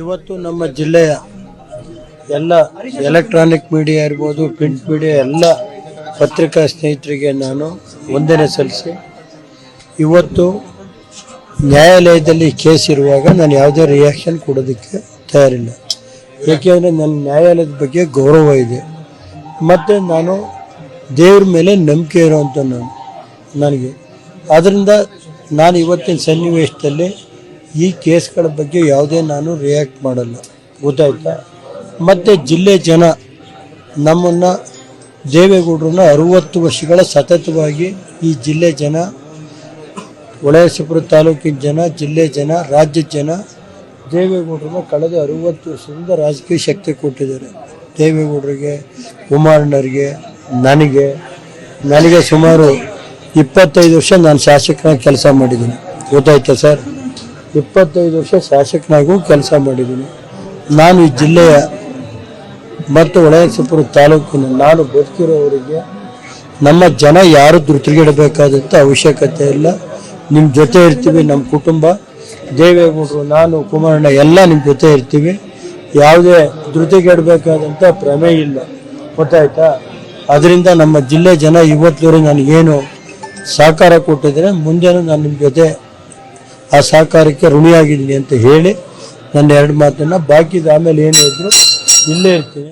ಇವತ್ತು ನಮ್ಮ ಜಿಲ್ಲೆಯ ಎಲ್ಲ ಎಲೆಕ್ಟ್ರಾನಿಕ್ ಮೀಡಿಯಾ ಇರ್ಬೋದು ಪ್ರಿಂಟ್ ಮೀಡಿಯಾ ಎಲ್ಲ ಪತ್ರಿಕಾ ಸ್ನೇಹಿತರಿಗೆ ನಾನು ವಂದನೆ ಸಲ್ಲಿಸಿ. ಇವತ್ತು ನ್ಯಾಯಾಲಯದಲ್ಲಿ ಕೇಸ್ ಇರುವಾಗ ನಾನು ಯಾವುದೇ ರಿಯಾಕ್ಷನ್ ಕೊಡೋದಕ್ಕೆ ತಯಾರಿಲ್ಲ. ಏಕೆಂದರೆ ನನ್ನ ನ್ಯಾಯಾಲಯದ ಬಗ್ಗೆ ಗೌರವ ಇದೆ. ಮತ್ತು ನಾನು ದೇವ್ರ ಮೇಲೆ ನಂಬಿಕೆ ಇರೋವಂಥ ನಾನು, ನನಗೆ. ಆದ್ದರಿಂದ ನಾನು ಇವತ್ತಿನ ಸನ್ನಿವೇಶದಲ್ಲಿ ಈ ಕೇಸ್ಗಳ ಬಗ್ಗೆ ಯಾವುದೇ ನಾನು ರಿಯಾಕ್ಟ್ ಮಾಡಲ್ಲ. ಗೊತ್ತಾಯ್ತಾ? ಮತ್ತು ಜಿಲ್ಲೆ ಜನ ನಮ್ಮನ್ನು ದೇವೇಗೌಡರನ್ನ ಅರುವತ್ತು ವರ್ಷಗಳ ಸತತವಾಗಿ ಈ ಜಿಲ್ಲೆ ಜನ ಹೊಳೆನರಸೀಪುರ ತಾಲೂಕಿನ ಜನ, ಜಿಲ್ಲೆ ಜನ ರಾಜ್ಯದ ಜನ ದೇವೇಗೌಡರನ್ನ ಕಳೆದ ಅರುವತ್ತು ವರ್ಷದಿಂದ ರಾಜಕೀಯ ಶಕ್ತಿ ಕೊಟ್ಟಿದ್ದಾರೆ. ದೇವೇಗೌಡರಿಗೆ ಕುಮಾರಣ್ಣರಿಗೆ ನನಗೆ ನನಗೆ ಸುಮಾರು ಇಪ್ಪತ್ತೈದು ವರ್ಷ ನಾನು ಶಾಸಕನ ಕೆಲಸ ಮಾಡಿದ್ದೀನಿ. ಗೊತ್ತಾಯ್ತಾ ಸರ್? ಇಪ್ಪತ್ತೈದು ವರ್ಷ ಶಾಸಕನಾಗೂ ಕೆಲಸ ಮಾಡಿದ್ದೀನಿ. ನಾನು ಈ ಜಿಲ್ಲೆಯ ಮತ್ತು ಒಳಯಸಪುರ ತಾಲೂಕಿನ ನಾನು ಬದುಕಿರೋವರಿಗೆ ನಮ್ಮ ಜನ ಯಾರು ಧೃತಿಗೆಡಬೇಕಾದಂಥ ಅವಶ್ಯಕತೆ ಇಲ್ಲ. ನಿಮ್ಮ ಜೊತೆ ಇರ್ತೀವಿ, ನಮ್ಮ ಕುಟುಂಬ. ದೇವೇಗೌಡರು, ನಾನು, ಕುಮಾರಣ್ಣ ಎಲ್ಲ ನಿಮ್ಮ ಜೊತೆ ಇರ್ತೀವಿ. ಯಾವುದೇ ಧೃತಿಗೆಡಬೇಕಾದಂಥ ಪ್ರಮೇಯ ಇಲ್ಲ. ಗೊತ್ತಾಯ್ತಾ? ಅದರಿಂದ ನಮ್ಮ ಜಿಲ್ಲೆ ಜನ ಇವತ್ತುವರೆಗೆ ನನಗೇನು ಸಹಕಾರ ಕೊಟ್ಟಿದ್ದಾರೆ ಮುಂದೆನೂ ನಾನು ನಿಮ್ಮ ಜೊತೆ ಆ ಸಹಕಾರಕ್ಕೆ ಋಣಿಯಾಗಿದ್ದೀನಿ ಅಂತ ಹೇಳಿ ನನ್ನ ಎರಡು ಮಾತನ್ನು ಬಾಕಿದ ಆಮೇಲೆ ಏನು ಇದ್ರು ಇಲ್ಲೇ ಇರ್ತೀನಿ.